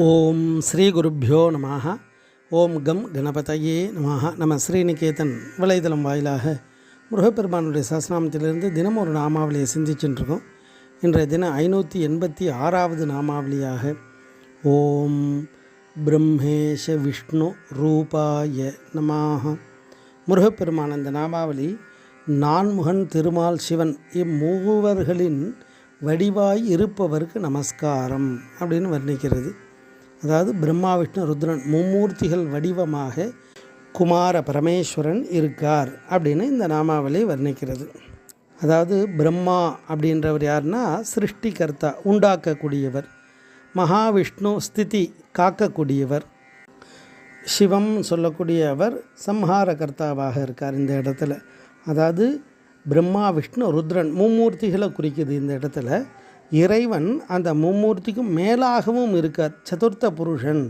ஓம் ஸ்ரீ குருப்பியோ நமः ஓம் கம் கணபதையே நமாக நம்ம ஸ்ரீநிகேதன் வலைதளம் வாயிலாக முருகப்பெருமானுடைய சஸ்நாமத்திலிருந்து தினம் ஒரு நாமாவளியை சிந்திச்சுட்டுருக்கோம் இன்றைய தினம் ஐநூற்றி எண்பத்தி ஆறாவது நாமாவளியாக ஓம் பிரம்மேஷ விஷ்ணு ரூபாய நமாக முருகப்பெருமான் இந்த நாமாவளி நான்முகன் திருமால் சிவன் இம்மூவர்களின் வடிவாய் இருப்பவருக்கு நமஸ்காரம் அப்படின்னு வர்ணிக்கிறது. அதாவது பிரம்மா விஷ்ணு ருத்ரன் மும்மூர்த்திகள் வடிவமாக குமார பரமேஸ்வரன் இருக்கார் அப்படின்னு இந்த நாமாவளி வர்ணிக்கிறது. அதாவது பிரம்மா அப்படின்றவர் யாருன்னா சிருஷ்டிகர்த்தா உண்டாக்கக்கூடியவர். மகாவிஷ்ணு ஸ்திதி காக்கக்கூடியவர். சிவம் சொல்லக்கூடிய அவர் சம்ஹார கர்த்தாவாக இருக்கார் இந்த இடத்துல. அதாவது பிரம்மா விஷ்ணு ருத்ரன் மும்மூர்த்திகளை குறிக்குது இந்த இடத்துல. இறைவன் அந்த மும்மூர்த்திக்கும் மேலாகவும் இருக்கார். சதுர்த்த புருஷன்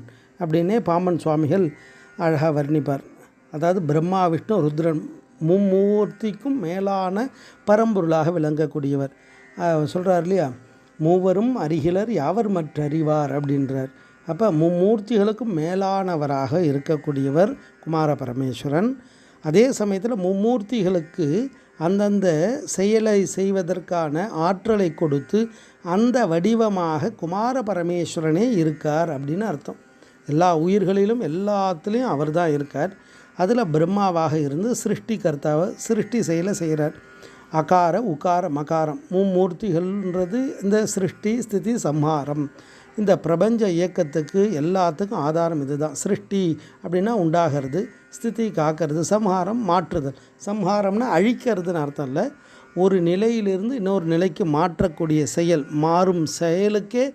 அப்படின்னே பாம்பன் சுவாமிகள் அழகாக வர்ணிப்பார். அதாவது பிரம்மா விஷ்ணு ருத்ரன் மும்மூர்த்திக்கும் மேலான பரம்பொருளாக விளங்கக்கூடியவர். சொல்கிறார் இல்லையா? மூவரும் அருகிலர் யாவர் மற்றறிவார் அப்படின்றார். அப்போ மும்மூர்த்திகளுக்கும் மேலானவராக இருக்கக்கூடியவர் குமார பரமேஸ்வரன். அதே சமயத்தில் மும்மூர்த்திகளுக்கு அந்தந்த செயலை செய்வதற்கான ஆற்றலை கொடுத்து அந்த வடிவமாக குமார பரமேஸ்வரனே இருக்கார் அப்படின்னு அர்த்தம். எல்லா உயிர்களிலும் எல்லாத்துலேயும் அவர் தான் இருக்கார். அதில் பிரம்மாவாக இருந்து சிருஷ்டி கர்த்தாவை சிருஷ்டி செயலை செய்கிறார் அகார உகார மகாரம் மும்மூர்த்திகள்ன்றது இந்த சிருஷ்டி ஸ்திதி சம்ஹாரம். இந்த பிரபஞ்ச இயக்கத்துக்கு எல்லாத்துக்கும் ஆதாரம் இதுதான். சிருஷ்டி அப்படின்னா உண்டாகிறது ஸ்திதி காக்கிறது சம்ஹாரம் மாற்றுதல். சம்ஹாரம்னா அழிக்கிறதுன்னு அர்த்தம் இல்லை. ஒரு நிலையிலிருந்து இன்னொரு நிலைக்கு மாற்றக்கூடிய செயல் மாறும் செயலுக்கே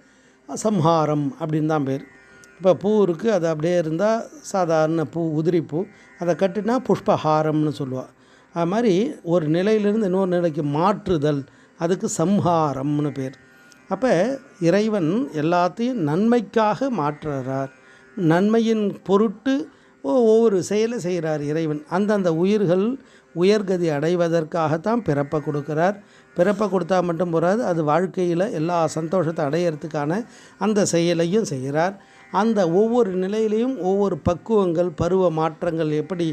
சம்ஹாரம் அப்படின்னு தான் பேர். இப்போ பூ இருக்குது அது அப்படியே இருந்தால் சாதாரண பூ உதிரி பூ அதை கட்டினா புஷ்பஹாரம்னு சொல்லுவாள் அது மாதிரி ஒரு நிலையிலிருந்து இன்னொரு நிலைக்கு மாற்றுதல் அதுக்கு சம்ஹாரம்னு பேர். அப்போ இறைவன் எல்லாத்தையும் நன்மைக்காக மாற்றுறார். நன்மையின் பொருட்டு ஒவ்வொரு செயலை செய்கிறார் இறைவன். அந்தந்த உயிர்கள் உயர்கதி அடைவதற்காகத்தான் பிறப்பை கொடுக்குறார். பிறப்பை கொடுத்தா மட்டும் போகாது அது வாழ்க்கையில் எல்லா சந்தோஷத்தை அடையிறதுக்கான அந்த செயலையும் செய்கிறார். அந்த ஒவ்வொரு நிலையிலையும் ஒவ்வொரு பக்குவங்கள் பருவ மாற்றங்கள் எப்படி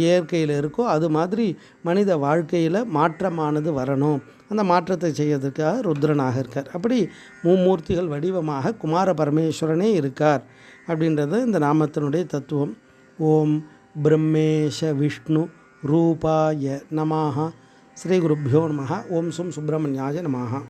இயற்கையில் இருக்கோ அது மாதிரி மனித வாழ்க்கையில் மாற்றமானது வரணும். அந்த மாற்றத்தை செய்யறதுக்காக ருத்ரனாக இருக்கார். அப்படி மும்மூர்த்திகள் வடிவமாக குமார பரமேஸ்வரனே இருக்கார் அப்படின்றது இந்த நாமத்தினுடைய தத்துவம். ஓம் பிரம்மேஷ விஷ்ணு ரூபாய நமாக ஸ்ரீ குருப்பியோ நம ஓம் சும் சுப்பிரமணியாய நமாக